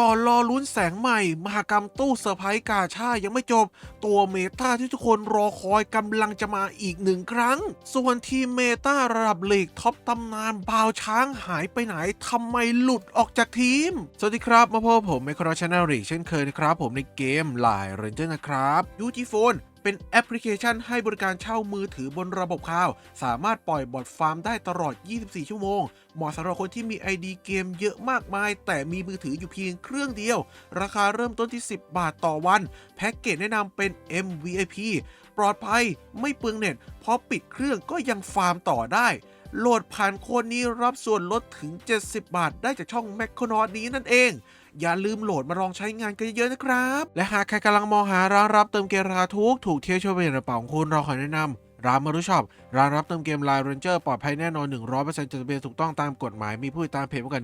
ก่อนรอลุ้นแสงใหม่ มหกรรมตู้เซอร์ไพรส์กาชายังไม่จบ ตัวเมตาที่ทุกคนรอคอยกำลังจะมาอีกหนึ่งครั้ง ส่วนทีมเมตาระดับลีกท็อปตำนานบาวช้างหายไปไหนทำไมหลุดออกจากทีม สวัสดีครับ มาพบผมไมโครชแนลรีเช่นเคยนะครับ ผมในเกมไลน์เรนเจอร์นะครับยูจีโฟน เป็นแอปพลิเคชันให้บริการเช่ามือถือบนระบบคลาวสามารถปล่อยบอทฟาร์มได้ตลอด 24 ชั่วโมง เหมาะสำหรับคนที่มี ID เกมเยอะมากมาย แต่มีมือถืออยู่เพียงเครื่องเดียว ราคาเริ่มต้นที่ 10 บาทต่อวัน แพ็กเกจแนะนำเป็น MVIP ปลอดภัยไม่เปลืองเน็ตพราะปิดเครื่องก็ยังฟาร์มต่อได้โหลดผ่านโคนนี้รับส่วนลดถึง 70 บาท ได้จากช่องแมคโครนอนี้นั่นเอง อย่าลืมโหลดมาลองใช้งานกันเยอะๆนะครับ และหากใครกำลังมองหาร้านรับเติมเกมราคาถูกถูกเที่ยวช่วยเป็นกระเป๋าของคุณเราขอแนะนำร้านมารุช็อปร้านรับเติมเกมไลน์เรนเจอร์ปลอดภัยแน่นอน 100%จดทะเบียนถูกต้องตามกฎหมาย มีผู้ติดตามเพจมากกว่า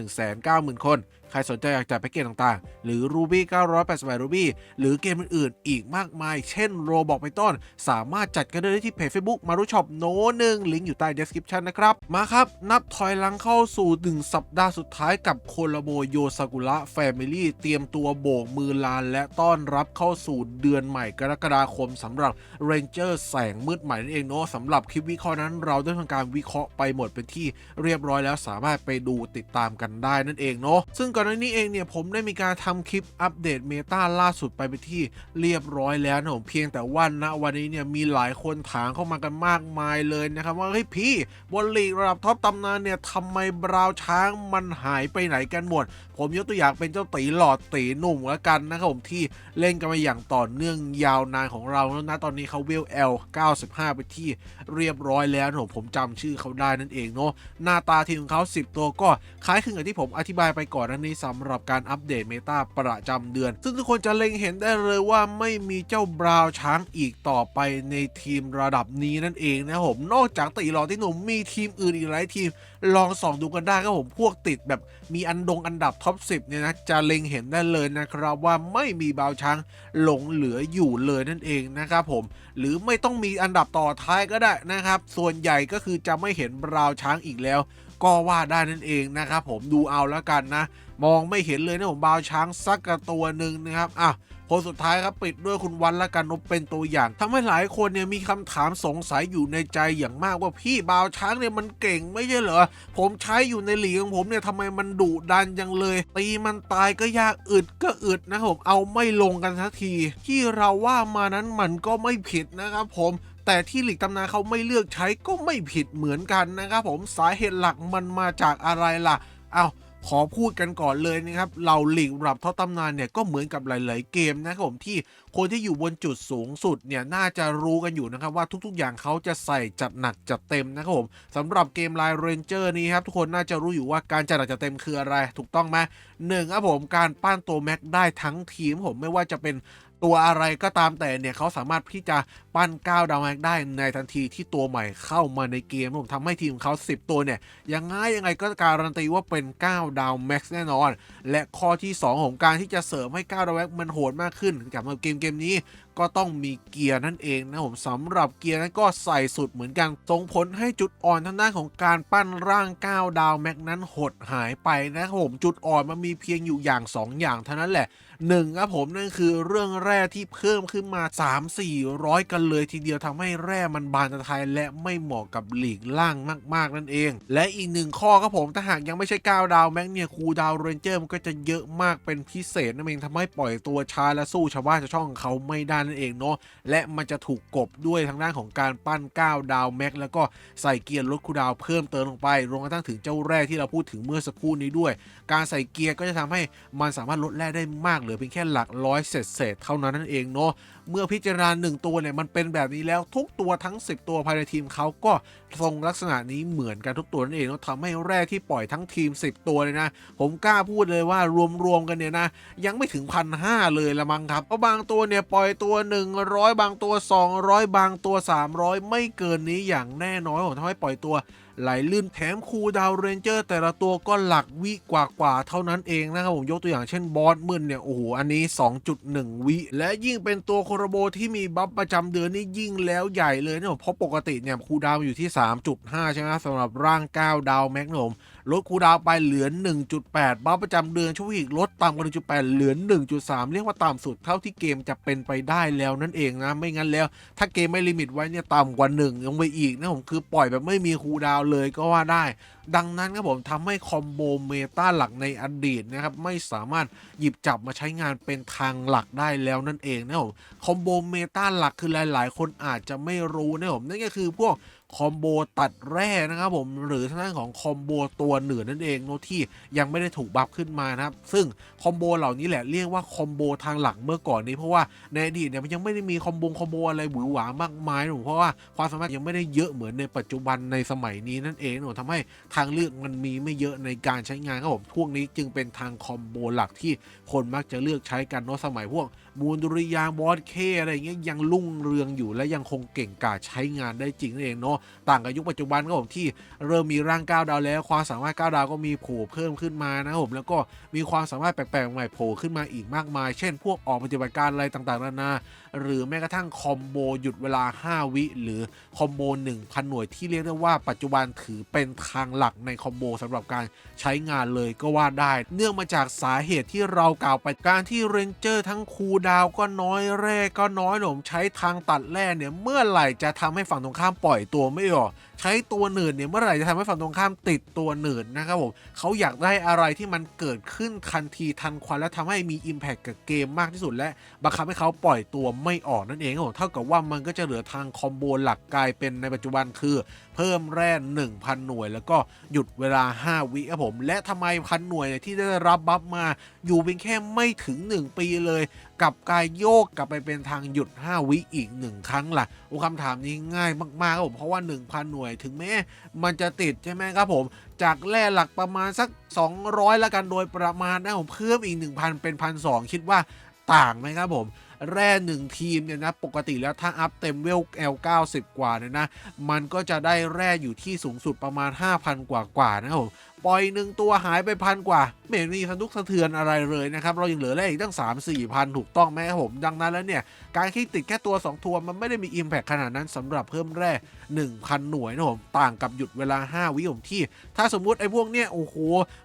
190,000 คนใครสนใจอยากจัดแพ็กเกจต่างๆ หรือ Ruby 988 Ruby หรือเกมอื่นๆ อีกมากมาย เช่นโรบอกไปต้น สามารถจัดกันได้ที่เพจ Facebook มารุช็อปโนหนึ่งลิงก์อยู่ใต้ description นะครับ มาครับ นับถอยหลังเข้าสู่1สัปดาห์สุดท้ายกับโคลาโบโยซากุระแฟมิลี่เตรียมตัวโบกมือลานและต้อนรับเข้าสู่เดือนใหม่กรกฎาคมสำหรับ Ranger แสงมืดใหม่นั่นเองเนาะสำหรับคลิปวิเคราะห์นั้นเราได้ทำการวิเคราะห์ไปหมดเป็นที่เรียบร้อยแล้วสามารถไปดูติดตามกันได้นั่นเองเนาะซึ่งก่อนหน้านี้เองเนี่ยผมได้มีการทำคลิปอัปเดตเมตาล่าสุดไปไปที่เรียบร้อยแล้วนะผมเพียงแต่ว่าณวันนี้เนี่ยมีหลายคนถามเข้ามากันมากมายเลยนะครับว่าเฮ้ยพี่บนลีกระดับท็อปตำนานเนี่ยทำไมบราวน์ช้างมันหายไปไหนกันหมด ผมยกตัวอย่างเป็นเจ้าตีหลอดตีหนุ่มแล้วกันนะครับผมที่เล่นกันมาอย่างต่อเนื่องยาวนานของเราแล้วนะตอนนี้เขาเวล L 95 ไปที่เรียบร้อยแล้วนะผมผมจำชื่อเขาได้นั่นเองเนาะหน้าตาทีมของเขา 10 ตัวก็คล้ายคลึงกับที่ผมอธิบายไปก่อนนั้นนี้สำหรับการอัปเดตเมตาประจำเดือน ซึ่งทุกคนจะเล็งเห็นได้เลยว่าไม่มีเจ้าบราว์ช้างอีกต่อไปในทีมระดับนี้นั่นเองนะครับผมนอกจากตีหลอดที่หนุ่มมีทีมอื่นอีกหลายทีมลองส่องดูกันได้ครับผมพวกติดแบบมีอันดงอันดับท็อป 10 เนี่ยนะ จะเล็งเห็นได้เลยนะครับว่าไม่มีบาวช้างหลงเหลืออยู่เลยนั่นเองนะครับผม หรือไม่ต้องมีอันดับต่อท้ายก็ได้นะครับ ส่วนใหญ่ก็คือจะไม่เห็นบราวช้างอีกแล้ว ก็ว่าได้นั่นเองนะครับผมดูเอาแล้วกันนะ มองไม่เห็นเลยนะผมบาวช้างสักตัวหนึ่งนะครับอะ คนสุดท้ายครับปิดด้วยคุณวันละกันนพเป็นตัวอย่างทำให้หลายคนเนี่ยมีคำถามสงสัยอยู่ในใจอย่างมากว่าพี่บาวช้างเนี่ยมันเก่งไม่ใช่เหรอผมใช้อยู่ในหลีของผมเนี่ยทำไมมันดุดันจังเลย ตีมันตายก็ยากอึดก็อึดนะผมเอาไม่ลงกันสักที ที่เราว่ามานั้นมันก็ไม่ผิดนะครับผมแต่ที่หลีกตำนานเขาไม่เลือกใช้ก็ไม่ผิดเหมือนกันนะครับผมสาเหตุหลักมันมาจากอะไรล่ะ เอา ขอพูดกันก่อนเลยนะครับเราหลีกรับเท่าตำนานเนี่ยก็เหมือนกับหลาย ๆ เกมนะครับผมที่คนที่อยู่บนจุดสูงสุดเนี่ยน่าจะรู้กันอยู่นะครับว่าทุก ๆ อย่างเขาจะใส่จัดหนักจัดเต็มนะครับผมสำหรับเกมไลน์เรนเจอร์นี้ครับทุกคนน่าจะรู้อยู่ว่าการจัดหนักจัดเต็มคืออะไร ถูกต้องไหมหนึ่งครับผมการปั้นตัวแม็กได้ทั้งทีมผมไม่ว่าจะเป็น ตัวอะไรก็ตามแต่เนี่ยเขาสามารถที่จะปั้น9ดาวแม็กได้ในทันทีที่ตัวใหม่เข้ามาในเกมผมทำให้ทีมของเขา 10 ตัวเนี่ยยังไงยังไงก็การันตีว่าเป็น9ดาวแม็กแน่นอน และข้อที่ 2 ของการที่จะเสริมให้9ดาวแม็กมันโหดมากขึ้นกับเกมเกมนี้ ก็ต้องมีเกียร์นั่นเองนะผมสำหรับเกียร์นั้นก็ใส่สุดเหมือนกันส่งผลให้จุดอ่อนทางด้านของการปั้นร่าง 9 ดาวแม็กนั้นหดหายไปนะครับผมจุดอ่อนมันมีเพียงอยู่อย่าง 2 อย่างเท่านั้นแหละหนึ่งครับผมนั่นคือเรื่องแร่ที่เพิ่มขึ้นมา 3 400 กันเลยทีเดียวทำให้แร่มันบานตะไทยและไม่เหมาะกับหลีกล่างมาก ๆ นั่นเอง และอีกหนึ่งข้อครับผมถ้าหากยังไม่ใช่ 9 ดาวแม็กเนี่ยคูดาวเรนเจอร์มันก็จะเยอะมากเป็นพิเศษนั่นเองทำให้ปล่อยตัวช้าและสู้ชาวบ้านชาวช่องเขาไม่ได้นั่นเองเนาะและมันจะถูกกบด้วยทางด้านของการปั้น 9 ดาวแม็กแล้วก็ใส่เกียร์ลดคูดาวเพิ่มเติมลงไปรวมกระทั่งถึงเจ้าแร่ที่เราพูดถึงเมื่อสักครู่นี้ด้วย การใส่เกียร์ก็จะทำให้มันสามารถลดแร่ได้มากเหลือเพียงแค่หลักร้อยเศษเศษๆเท่านั้นนั่นเองเนาะ เมื่อพิจารณาหนึ่งตัวเนี่ยมันเป็นแบบนี้แล้วทุกตัวทั้ง 10 ตัวภายในทีมเขาก็ทรงลักษณะนี้เหมือนกันทุกตัวนั่นเองเนาทำให้แร่ที่ปล่อยทั้งทีม 10 ตัวเลยนะ ผมกล้าพูดเลยว่ารวมๆกันเนี่ยนะ ยังไม่ถึงพันห้าเลยละมั้งครับเพราะบางตัวเนี่ยปล่อยตัว 100 บางตัว 200 บางตัว 300 ไม่เกินนี้อย่างแน่นอนผมทำให้ปล่อยตัว ไหลลื่นแถมคูดาวเรนเจอร์ แต่ละตัวก็หลักวิกว่าๆเท่านั้นเองนะครับผมยกตัวอย่างเช่นบอสมึนเนี่ยโอ้โหอันนี้ 2.1 วิ และยิ่งเป็นตัวโคโรโบที่มีบัฟประจำเดือนนี่ยิ่งแล้วใหญ่เลยนะผมเพราะปกติเนี่ยคูดาวอยู่ที่ 3.5 ใช่ไหมสำหรับร่าง9ดาวแม็กนะผมลดคูดาวไปเหลือ 1.8 บัฟประจำเดือนช่วงอีกลดต่ำกว่า 1.8 เหลือ 1.3 เรียกว่าต่ำสุดเท่าที่เกมจะเป็นไปได้แล้วนั่นเองนะไม่งั้นแล้ว ถ้าเกมไม่ลิมิตไว้เนี่ยต่ำกว่า1ลงไปอีกนะผมคือปล่อยแบบไม่มีคูดาวเลยก็ว่าได้ ดังนั้นครับผมทำให้คอมโบเมตาหลักในอดีตนะครับไม่สามารถหยิบจับมาใช้งานเป็นทางหลักได้แล้วนั่นเองนะผมคอมโบเมตาหลักคือหลาย ๆ คนอาจจะไม่รู้นะผมนั่นก็คือพวก คอมโบตัดแร่นะครับผมหรือทางด้านของคอมโบตัวเหนือนั่นเองโนตที่ยังไม่ได้ถูกบัฟขึ้นมานะครับ ซึ่งคอมโบเหล่านี้แหละเรียกว่าคอมโบทางหลักเมื่อก่อนนี้เพราะว่าในอดีตเนี่ยมันยังไม่ได้มีคอมโบคอมโบอะไรหวือหวามากมายหนะผมเพราะว่าความสามารถยังไม่ได้เยอะเหมือนในปัจจุบันในสมัยนี้นั่นเองนะทำให้ทางเลือกมันมีไม่เยอะในการใช้งานครับผมพวกนี้จึงเป็นทางคอมโบหลักที่คนมักจะเลือกใช้กันเนาะสมัยพวกมูลดุริยางบอสเคอะไรอย่างเงี้ยยังรุ่งเรืองอยู่และยังคงเก่งกาจใช้งานได้จริงนั่นเองเนาะต่างกับยุคปัจจุบันครับผมที่เริ่มมีร่างก้าวดาวแล้ว ความสามารถก้าวดาวก็มีโผล่เพิ่มขึ้นมานะครับผมแล้วก็มีความสามารถแปลกๆใหม่โผล่ขึ้นมาอีกมากมาย เช่น พวกออกปฏิบัติการอะไรต่างๆนานาหรือแม้กระทั่งคอมโบหยุดเวลา 5 วิหรือคอมโบ1,000 หน่วยที่เรียกได้ว่าปัจจุบันถือเป็นทางหลักในคอมโบสำหรับการใช้งานเลยก็ว่าได้ เนื่องมาจากสาเหตุที่เรากล่าวไปการที่เรนเจอร์ทั้งคูดาวก็น้อยแร่ก็น้อยหนมใช้ทางตัดแร่เนี่ยเมื่อไหร่จะทำให้ฝั่งตรงข้ามปล่อยตัวไม่ออกใช้ตัวหนืดเนี่ยเมื่อไหร่จะทำให้ฝั่งตรงข้ามติดตัวหนืดนะครับผมเขาอยากได้อะไรที่มันเกิดขึ้นทันทีทันควันและทำให้มี Impact กับเกมมากที่สุด และบังคับให้เขาปล่อยตัวไม่ออกนั่นเองครับผมเท่ากับว่ามันก็จะเหลือทางคอมโบหลักกลายเป็นในปัจจุบันคือ เพิ่มแร่1,000 หน่วย แล้วก็หยุดเวลา 5 วิครับผมและทำไมพันหน่วยเนี่ยที่ได้รับบัฟมาอยู่เพียงแค่ไม่ถึง 1 ปีเลย กลับกายโยกกลับไปเป็นทางหยุด 5 วิอีก 1 ครั้งล่ะโอ้คำถามนี้ง่ายมากๆครับผมเพราะว่า 1,000 หน่วยถึงแม้มันจะติดใช่ไหมครับผม จากแร่หลักประมาณสัก 200ล้วกันโดยประมาณนะผมเพิ่มอีก 1,000 เป็น1,200คิดว่าต่างไหมครับผมแร่หนึ่งทีมเนี่ยนะ ปกติแล้วถ้าอัพเต็มเวล L90 กว่าเนี่ยนะ มันก็จะได้แร่อยู่ที่สูงสุดประมาณ 5,000 กว่ากว่านะครับผม ปล่อยหนึ่งตัวหายไปพันกว่าไม่เห็นมีสะดุกสะเทือนอะไรเลยนะครับ เรายังเหลือแร่อีกตั้ง 3 4พันถูกต้องไหมครับผม ดังนั้นแล้วเนี่ย การที่ติดแค่ตัว 2 ตัวมันไม่ได้มี Impact ขนาดนั้นสำหรับเพิ่มแร่ 1,000 หน่วยนะผม ต่างกับหยุดเวลา 5 วิผมที่ ถ้าสมมุติไอ้พวกเนี้ยโอ้โห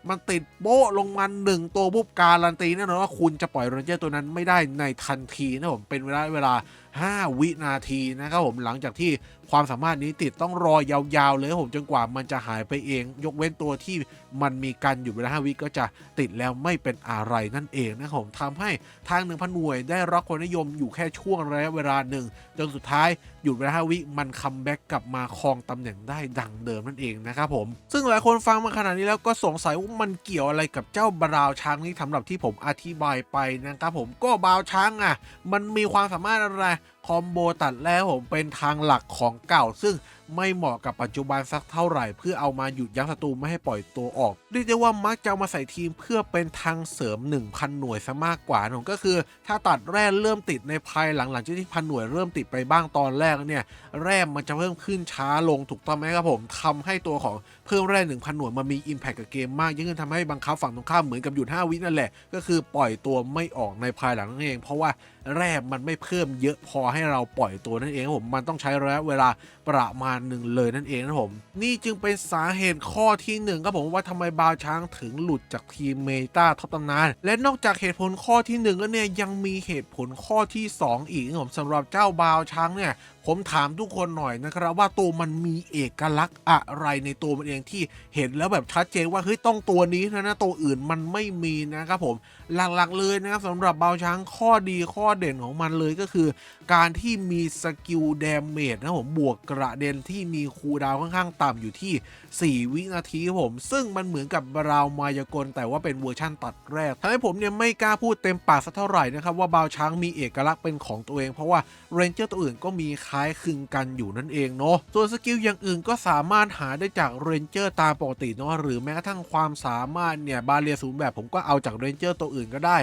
มันติดโป๊ะลงมาหนึ่งตัวปุ๊บการันตีแน่นอนว่าคุณจะปล่อยเรนเจอร์ตัวนั้นไม่ได้ในทันทีนะผมเป็นเวลาเวลา 5 วินาทีนะครับผมหลังจากที่ความสามารถนี้ติดต้องรอยาวๆเลยผมจนกว่ามันจะหายไปเอง ยกเว้นตัวที่ มันมีการหยุดเวลา5วิก็จะติดแล้วไม่เป็นอะไรนั่นเองนะครับผมทำให้ทาง1,000หน่วยได้รับความนิยมอยู่แค่ช่วงระยะเวลาหนึ่งจนสุดท้ายหยุดเวลา5วิมันคัมแบ็กกลับมาครองตำแหน่งได้ดังเดิมนั่นเองนะครับผม ซึ่งหลายคนฟังมาขนาดนี้แล้วก็สงสัยว่ามันเกี่ยวอะไรกับเจ้าบราวช้างนี้สำหรับที่ผมอธิบายไปนะครับผมก็บราวช้างอะ มันมีความสามารถอะไร คอมโบตัดแล้วผมเป็นทางหลักของเก่า ซึ่งไม่เหมาะกับปัจจุบันสักเท่าไหร่ เพื่อเอามาหยุดยั้งศัตรูไม่ให้ปล่อยตัวออกเรียกได้ว่ามักจะเอามาใส่ทีมเพื่อเป็นทางเสริม 1,000 หน่วยซะมากกว่าผมก็คือ ถ้าตัดแร่เริ่มติดในภายหลังหลังจากที่พันหน่วยเริ่มติดไปบ้างตอนแรกแล้วเนี่ยแร่มันจะเพิ่มขึ้นช้าลงถูกต้องไหมครับผมทำให้ตัวของเพิ่มแร่1,000 หน่วยมันมี Impact กับเกมมากยิ่งขึ้นทำให้บังคับฝั่งตรงข้ามเหมือนกับหยุด5วินั่นแหละก็คือปล่อยตัวไม่ออกในภายหลังนั่นเอง เพราะว่า แร่มันไม่เพิ่มเยอะพอให้เราปล่อยตัวนั่นเองครับผมมันต้องใช้ระยะเวลาประมาณหนึ่งเลยนั่นเองนะครับผม นี่จึงเป็นสาเหตุข้อที่หนึ่งครับผมว่าทำไมบาวช้างถึงหลุดจากทีมเมตาท็อปตำนาน และนอกจากเหตุผลข้อที่หนึ่งแล้วเนี่ยยังมีเหตุผลข้อที่สองอีกนะครับผมสำหรับเจ้าบาวช้างเนี่ยผมถามทุกคนหน่อยนะครับ ว่าตัวมันมีเอกลักษณ์อะไรในตัวมันเองที่เห็นแล้วแบบชัดเจนว่าเฮ้ยต้องตัวนี้นะนะตัวอื่นมันไม่มีนะครับผมหลักๆเลยนะครับสำหรับเบาช้างข้อดีข้อเด่นของมันเลยก็คือ การที่มีสกิลเดาเมจนะผมบวกกระเด็นที่มีคูดาวค่อนข้างต่ำอยู่ที่ 4 วินาทีผม ซึ่งมันเหมือนกับราวมายากล แต่ว่าเป็นเวอร์ชั่นตัดแรกทำให้ผมเนี่ยไม่กล้าพูดเต็มปากสักเท่าไหร่นะครับว่าบาวช้างมีเอกลักษณ์เป็นของตัวเองเพราะว่าเรนเจอร์ตัวอื่นก็มีล้ายคลึงกันอยู่นั่นเองเนาะส่วนสกิลอย่างอื่นก็สามารถหาได้จากเรนเจอร์ตามปกติเนาะหรือแม้กระทั่งความสามารถเนี่ยบาเรียศูนย์แบบผมก็เอาจากเรนเจอร์ตัวอื่นก็ได้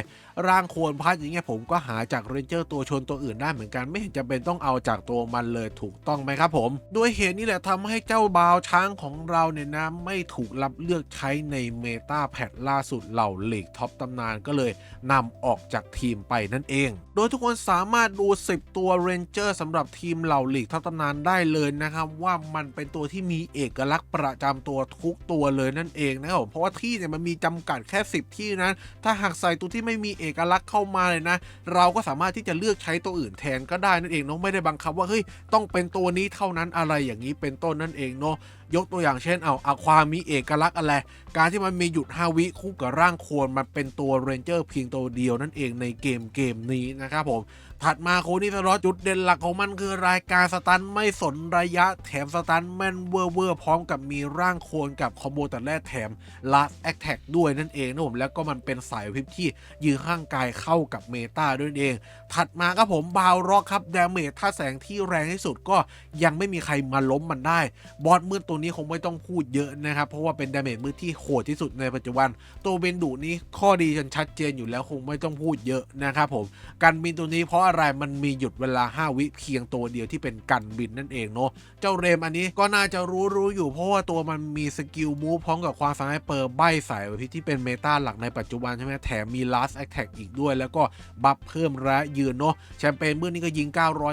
ร่างโคลนพัดอย่างเงี้ยผมก็หาจากเรนเจอร์ตัวชนตัวอื่นได้เหมือนกันไม่เห็นจะเป็นต้องเอาจากตัวมันเลยถูกต้องไหมครับผมด้วยเหตุนี้แหละทำให้เจ้าบาวช้างของเราเนี่ยนะไม่ถูกรับเลือกใช้ในเมตาแพทล่าสุดเหล่าเลกท็อปตำนานก็เลยนำออกจากทีมไปนั่นเอง โดยทุกคนสามารถดู 10 ตัวเรนเจอร์สำหรับทีมเหล่าลีกท็อปตำนานได้เลยนะครับ ว่ามันเป็นตัวที่มีเอกลักษณ์ประจำตัวทุกตัวเลยนั่นเองนะครับเพราะว่าที่เนี่ยมันมีจำกัดแค่ 10 ที่นั้นถ้าหากใส่ตัวที่ไม่มีเอกลักษณ์เข้ามาเลยนะ เราก็สามารถที่จะเลือกใช้ตัวอื่นแทนก็ได้นั่นเองเนาะไม่ได้บังคับว่าเฮ้ยต้องเป็นตัวนี้เท่านั้นอะไรอย่างนี้เป็นต้นนั่นเองเนาะ ยกตัวอย่างเช่นเอาอะความมีเอกลักษณ์อะไร การที่มันมีหยุด5วิคู่กับร่างโคลนมันเป็นตัวเรนเจอร์เพียงตัวเดียวนั่นเองในเกมเกมนี้นะครับผม ถัดมาโคนี่สล็อตจุดเด่นหลักของมันคือรายการสตันไม่สนระยะแถมสตันแม่นเวอร์เวอร์พร้อมกับมีร่างโคลนกับคอมโบแต่แรกแถมลาสแอคแท็กด้วยนั่นเองนะผมแล้วก็มันเป็นสายพิบที่ยืนข้างกายเข้ากับเมตาด้วยเอง ถัดมาครับผมบาวร็อกครับดาเมจถ้าแสงที่แรงที่สุดก็ยังไม่มีใครมาล้มมันได้ บอสมืดตัวนี้คงไม่ต้องพูดเยอะนะครับ เพราะว่าเป็นดาเมจมืดที่โหดที่สุดในปัจจุบัน ตัวเบนดุนี้ข้อดีจนชัดเจนอยู่แล้วคงไม่ต้องพูดเยอะนะครับผมกันบินตัวนี้เพราะอะไรมันมีหยุดเวลา 5 วิเพียงตัวเดียวที่เป็นกันบินนั่นเองเนาะ เจ้าเรมอันนี้ก็น่าจะรู้รู้อยู่ เพราะว่าตัวมันมีสกิลมูฟพร้อมกับความสามารถเปิดใบสายพิที่เป็นเมตาหลักในปัจจุบันใช่ไหมแถมมี last attack อีกด้วย แล้วก็บัฟเพิ่มระยืนเนาะ แชมเปญมือนี้ก็ยิง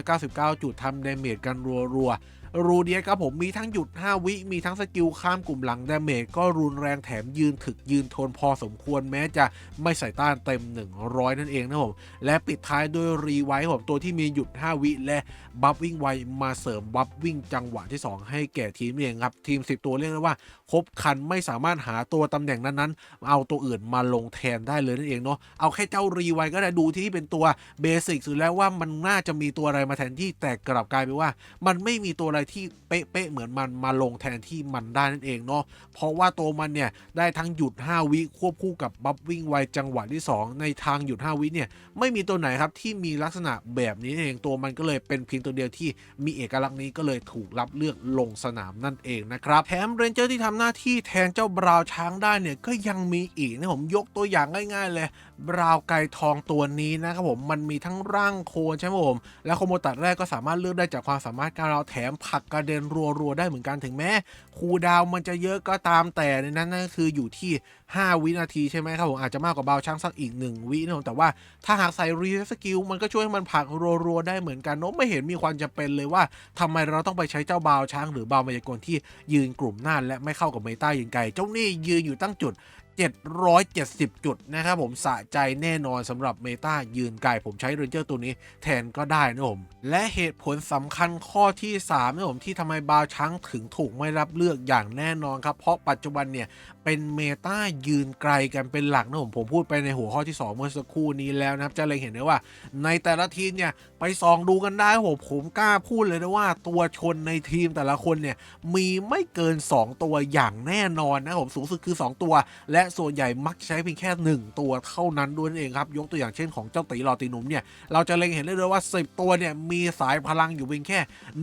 999 จุดทำดาเมจกันรัวๆ รูเดียครับผมมีทั้งหยุด 5 วิ มีทั้งสกิลข้ามกลุ่มหลังดาเมจก็รุนแรงแถมยืนถึกยืนทนพอสมควรแม้จะไม่ใส่ต้านเต็ม 100 นั่นเองนะผมและปิดท้ายด้วยรีไวท์ผมตัวที่มีหยุด 5 วิและบัฟวิ่งไวมาเสริมบัฟวิ่งจังหวะที่ 2 ให้แก่ทีมเองครับทีม 10 ตัวเรียกได้ว่าครบคันไม่สามารถหาตัวตำแหน่งนั้นๆ เอาตัวอื่นมาลงแทนได้เลยนั่นเองเนาะเอาแค่เจ้ารีไวก็ได้ดูที่เป็นตัวเบสิกสุดแล้วว่ามันน่าจะมีตัวอะไรมาแทนที่แต่กลับกลายเป็นว่า มันไม่มีตัวอะไรที่เป๊ะๆเหมือนมันมาลงแทนที่มันได้นั่นเองเนาะเพราะว่าตัวมันเนี่ยได้ทั้งหยุด 5 วิควบคู่กับบัฟวิ่งไวจังหวะที่ 2 ในทางหยุด 5 วิเนี่ยไม่มีตัวไหนครับที่มีลักษณะแบบนี้เองตัวมันก็เลยเป็นเพียงตัวเดียวที่มีเอกลักษณ์นี้ก็เลยถูกรับเลือกลงสนามนั่นเองนะครับแถมเรนเจอร์ที่ทำหน้าที่แทนเจ้าบราว์ช้างได้เนี่ยก็ยังมีอีกนะผมยกตัวอย่างง่าย ๆ เลย บราว์ไก่ทองตัวนี้นะครับผมมันมีทั้งร่างโคลนใช่ไหมผม และโคโมตัดแรกก็สามารถเลือกได้จากความสามารถการเราแถมผลักกระเด็นรัวๆได้เหมือนกันถึงแม้คูดาวมันจะเยอะก็ตามแต่ในนั้นนั่นก็คืออยู่ที่ 5 วินาทีใช่ไหมครับผมอาจจะมากกว่าบาวช่างสักอีก 1 วินะผมแต่ว่าถ้าหากใส่รีสกิลมันก็ช่วยให้มันผลักรัวๆได้เหมือนกันเนอะไม่เห็นมีความจำเป็นเลยว่าทำไมเราต้องไปใช้เจ้าบาวช้างหรือบาวมายากลที่ยืนกลุ่มหน้าและไม่เข้ากับเมตายิงไกลเจ้านี่ยืนอยู่ตั้งจุด 770 จุดนะครับผมสะใจแน่นอนสำหรับเมตายืนไกลผมใช้เรนเจอร์ตัวนี้แทนก็ได้นะผมและเหตุผลสำคัญข้อที่3นะผมที่ทำไมบาวช้างถึงถูกไม่รับเลือกอย่างแน่นอนครับ เพราะปัจจุบันเนี่ยเป็นเมตายืนไกลกันเป็นหลักนะผมผมพูดไปในหัวข้อที่ 2 เมื่อสักครู่นี้แล้วนะครับจะเลยเห็นได้ว่า ในแต่ละทีมเนี่ยไปสองดูกันได้โหผมกล้าพูดเลยนะว่าตัวชนในทีมแต่ละคนเนี่ยมีไม่เกิน 2 ตัวอย่างแน่นอนนะผมสูงสุดคือ 2 ตัว และส่วนใหญ่มักใช้เพียงแค่ 1 ตัวเท่านั้นด้วยนั่นเองครับ ยกตัวอย่างเช่นของเจ้าตีลอตีหนุ่มเนี่ย เราจะเล็งเห็นได้เลยว่า 10 ตัวเนี่ย มีสายพลังอยู่เพียงแค่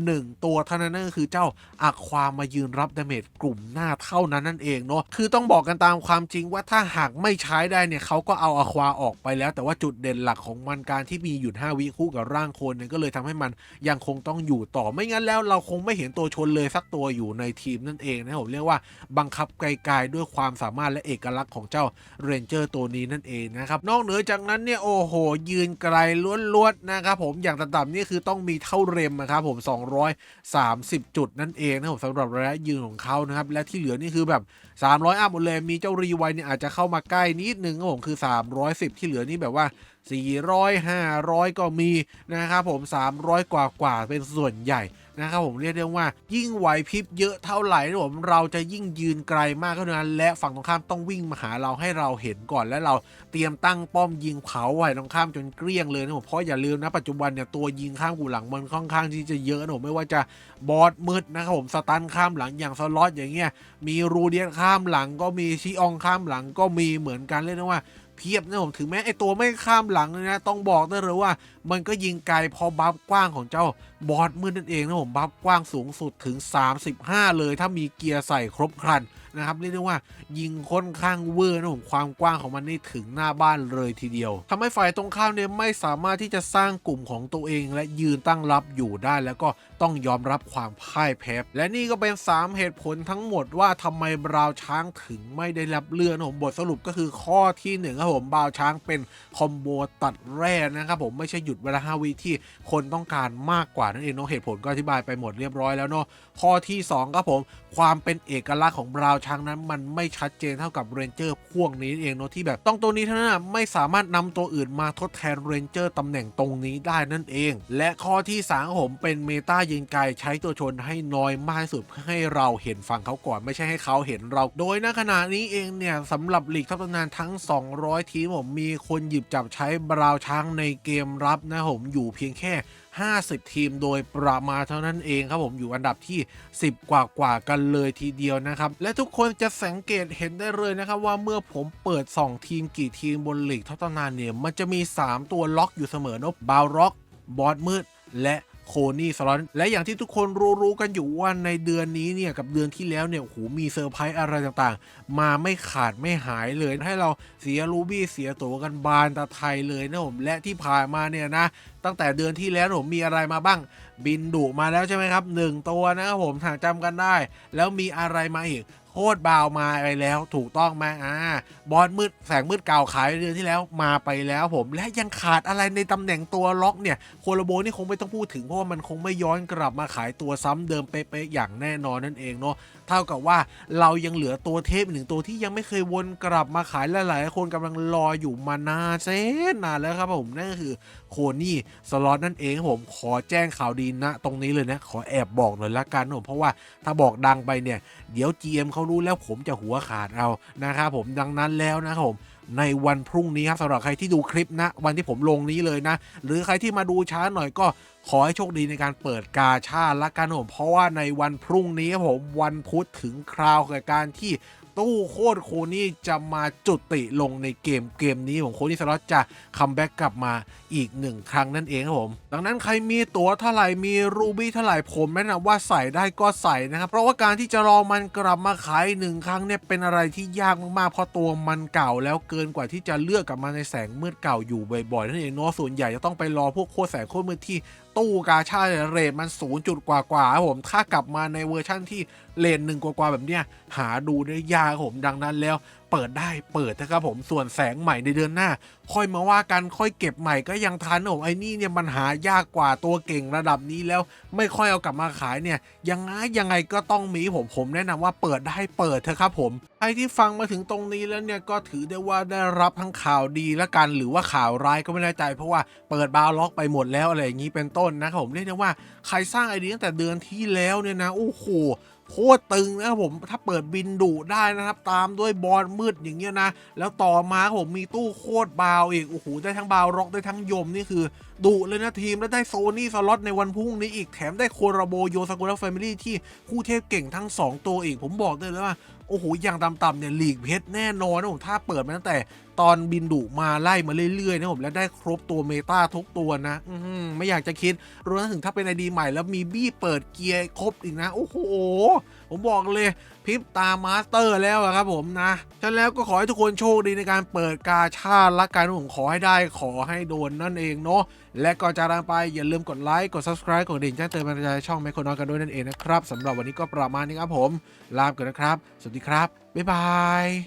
1 ตัวเท่านั้นนั่นก็คือเจ้าอักความมายืนรับดาเมจกลุ่มหน้าเท่านั้นนั่นเองเนาะคือต้องบอกกันตามความจริงว่าถ้าหากไม่ใช้ได้เนี่ยเขาก็เอาอะควาออกไปแล้ว แต่ว่าจุดเด่นหลักของมันการที่มีหยุด5วิคู่กับร่างโคนเนี่ยก็เลยทำให้มันยังคงต้องอยู่ต่อไม่งั้นแล้วเราคงไม่เห็นตัวชนเลยสักตัวอยู่ในทีมนั่นเองนะผมเรียกว่าบังคับไกลๆด้วยความสามารถและเอกลักษณ์ลักของเจ้าเรนเจอร์ตัวนี้นั่นเองนะครับนอกเหนือจากนั้นเนี่ยโอ้โห ยืนไกลล้วนๆนะครับผมอย่างต่ำๆนี่คือต้องมีเท่าเรมนะครับผม 230 จุดนั่นเองนะผมสำหรับระยะยืนของเขานะครับและที่เหลือนี่คือแบบ 300อัพหมดเลยมีเจ้ารีไวเนี่ยอาจจะเข้ามาใกล้นิดนึงครับผมคือ 310 ที่เหลือนี่แบบว่า400 500 ก็มีนะครับผม 300 กว่ากว่าเป็นส่วนใหญ่ นะครับผมเรียกได้ว่า ยิ่งไหวพริบเยอะเท่าไหร่นะผมเราจะยิ่งยืนไกลมากเท่านั้น และฝั่งตรงข้ามต้องวิ่งมาหาเราให้เราเห็นก่อนและเราเตรียมตั้งป้อมยิงเผาไหวตรงข้ามจนเกลี้ยงเลยนะผมเพราะอย่าลืมนะปัจจุบันเนี่ยตัวยิงข้ามกูหลังมันค่อนข้างที่จะเยอะนะผมไม่ว่าจะบอสมืดนะครับผมสตันข้ามหลังอย่างสล็อตอย่างเงี้ยมีรูเดียนข้ามหลังก็มีชิอองข้ามหลังก็มีเหมือนกันเรียกได้ว่าเพียบนะผมถึงแม้ไอตัวไม่ข้ามหลังเลยนะต้องบอกได้เลยว่า มันก็ยิงไกลพอบัฟกว้างของเจ้าบอสมืดนั่นเองนะผมบัฟกว้างสูงสุดถึง 35 เลย ถ้ามีเกียร์ใส่ครบครันนะครับเรียกได้ว่ายิงค่อนข้างเวอร์นะผมความกว้างของมันนี่ถึงหน้าบ้านเลยทีเดียวทำให้ฝ่ายตรงข้ามเนี่ยไม่สามารถที่จะสร้างกลุ่มของตัวเอง และยืนตั้งรับอยู่ได้แล้วก็ต้องยอมรับความพ่ายแพ้และนี่ก็เป็น 3 เหตุผลทั้งหมดว่าทำไมบราวช้างถึงไม่ได้รับเลือกนะผมบทสรุปก็คือข้อที่หนึ่งครับผมบราวช้างเป็นคอมโบตัดแร่นะครับผมไม่ใช่หยุดเวลา5วิที่คนต้องการมากกว่านั่นเองเนาะเหตุผลก็อธิบายไปหมดเรียบร้อยแล้วเนาะข้อที่สองครับผม ความเป็นเอกลักษณ์ของบราวช้างนั้น มันไม่ชัดเจนเท่ากับเรนเจอร์พ่วกนี้เองเนาะที่แบบต้องตัวนี้เท่านั้นไม่สามารถนำตัวอื่นมาทดแทนเรนเจอร์ตำแหน่งตรงนี้ได้นั่นเอง และข้อที่3ผมเป็นเมตายิงไกลใช้ตัวชนให้น้อยมากที่สุดเพื่อให้เราเห็นฝั่งเขาก่อน ไม่ใช่ให้เขาเห็นเรา โดยณขณะนี้เองเนี่ยสำหรับหลีกทัพตำนานทั้ง 200 ทีมผมมีคนหยิบจับใช้บราวช้างในเกมรับนะผมอยู่เพียงแค่ 50 ทีมโดยประมาณเท่านั้นเองครับผมอยู่อันดับที่ 10 กว่ากว่ากันเลยทีเดียวนะครับ และทุกคนจะสังเกตเห็นได้เลยนะครับว่าเมื่อผมเปิด 2 ทีมกี่ทีมบนลีกเท่าตนานเนี่ยมันจะมี 3 ตัวล็อกอยู่เสมอนะบาวล็อก บอสมืดและ โคนี่สลอนและอย่างที่ทุกคนรู้ๆกันอยู่ว่าในเดือนนี้เนี่ยกับเดือนที่แล้วเนี่ยโหมีเซอร์ไพรส์อะไรต่างๆ มาไม่ขาดไม่หายเลยให้เราเสียรูบี้เสียตัวกันบานตาไทยเลยนะผมและที่ผ่านมาเนี่ยนะตั้งแต่เดือนที่แล้วผมมีอะไรมาบ้าง บินดุมาแล้วใช่ไหมครับหนึ่งตัวนะครับผมถ้าจำกันได้ แล้วมีอะไรมาอีก โคตรบาวมาไปแล้วถูกต้องไหมอ่าบอสมืดแสงมืดเก่าขายเดือนที่แล้วมาไปแล้วผม และยังขาดอะไรในตำแหน่งตัวล็อกเนี่ยโคโลโบนี่คงไม่ต้องพูดถึงเพราะว่ามันคงไม่ย้อนกลับมาขายตัวซ้ำเดิมเป๊ะๆอย่างแน่นอนนั่นเองเนาะเท่ากับว่าเรายังเหลือตัวเทพอีกหนึ่งตัวที่ยังไม่เคยวนกลับมาขายและหลายๆคนกำลังรออยู่มานานเซนนานแล้วครับผมนั่นก็คือโคนี่สล็อตนั่นเองผมขอแจ้งข่าวดีนะ ตรงนี้เลยนะขอแอบบอกหน่อยละกันนะผมเพราะว่าถ้าบอกดังไปเนี่ยเดี๋ยว GM เขารู้แล้วผมจะหัวขาดเอานะครับผมดังนั้นแล้วนะครับผมในวันพรุ่งนี้ครับสำหรับใครที่ดูคลิปนะวันที่ผมลงนี้เลยนะ หรือใครที่มาดูช้าหน่อยก็ขอให้โชคดีในการเปิดกาชาละกันผมเพราะว่าในวันพรุ่งนี้ครับผมวันพุธถึงคราวกับการที่ ตู้โคตรโคนี่จะมาจุติลงในเกมเกมนี้ของโคนี่สล็อตจะคัมแบ็กกลับมาอีกหนึ่งครั้งนั่นเองครับผม ดังนั้นใครมีตั๋วเท่าไหร่มีรูบี้เท่าไหร่ผมแนะนำว่าใส่ได้ก็ใส่นะครับ เพราะว่าการที่จะรอมันกลับมาขายหนึ่งครั้งเนี่ยเป็นอะไรที่ยากมากๆเพราะตัวมันเก่าแล้วเกินกว่าที่จะเลือกกลับมาในแสงมืดเก่าอยู่บ่อยๆนั่นเองเนาะส่วนใหญ่จะต้องไปรอพวกโคแสงโคมืดที่ ตู้กาชาเนี่ยเรทมันศูนย์จุดกว่ากว่าๆครับผมถ้ากลับมาในเวอร์ชั่นที่เลนหนึ่งกว่าๆแบบเนี้ยหาดูได้ยากผมดังนั้นแล้ว เปิดได้เปิดนะครับผมส่วนแสงใหม่ในเดือนหน้า ค่อยมาว่ากันค่อยเก็บใหม่ก็ยังทันผมไอ้นี่เนี่ยมันหายากกว่าตัวเก่งระดับนี้แล้วไม่ค่อยเอากลับมาขายเนี่ยยังไงยังไงก็ต้องมีผมผมแนะนำว่าเปิดได้เปิดเถอะครับผมใครที่ฟังมาถึงตรงนี้แล้วเนี่ยก็ถือได้ว่าได้รับทั้งข่าวดีและกันหรือว่าข่าวร้ายก็ไม่แน่ใจ เพราะว่าเปิดบาวล็อกไปหมดแล้วอะไรอย่างนี้เป็นต้นนะครับผมเรียกได้ว่าใครสร้างไอเดียตั้งแต่เดือนที่แล้วเนี่ยนะโอ้โห โคตรตึงนะครับผมถ้าเปิดบินดุได้นะครับ ตามด้วยบอลมืดอย่างเงี้ยนะ แล้วต่อมาผมมีตู้โคตรบาวอีกโอ้โหได้ทั้งบาวร็อกได้ทั้งยมนี่คือดุเลยนะทีม แล้วได้โซนี่สล็อตในวันพรุ่งนี้อีกแถมได้โคราโบโยซากุระแฟมิลี่ที่คู่เทพเก่งทั้ง 2 ตัวอีก ผมบอกได้เลยว่า โอ้โห อย่างต่ำๆเนี่ยลีกเพชรแน่นอนนะผมถ้าเปิดมาตั้งแต่ ตอนบินดุมาไล่มาเรื่อยๆนะผมแล้วได้ครบตัวเมตาทุกตัวนะอืไม่อยากจะคิดรวมถึงถ้าเป็นไอดีใหม่แล้วมีบี้เปิดเกียร์ครบอีกนะ โอ้โห ผมบอกเลยพริบตามาสเตอร์แล้วครับผมนะฉะนั้นแล้วก็ขอให้ทุกคนโชคดีในการเปิดกาชาติละกันผมขอให้ได้ขอให้โดนนั่นเองเนาะและก่อนจากกันไปอย่าลืมกดไลค์กด subscribe กดกระดิ่งแจ้งเตือนมาในช่องแมโครนอยกันด้วยนั่นเองนะครับสำหรับวันนี้ก็ประมาณนี้ครับผมลาไปก่อนนะครับ สวัสดีครับบ๊ายบาย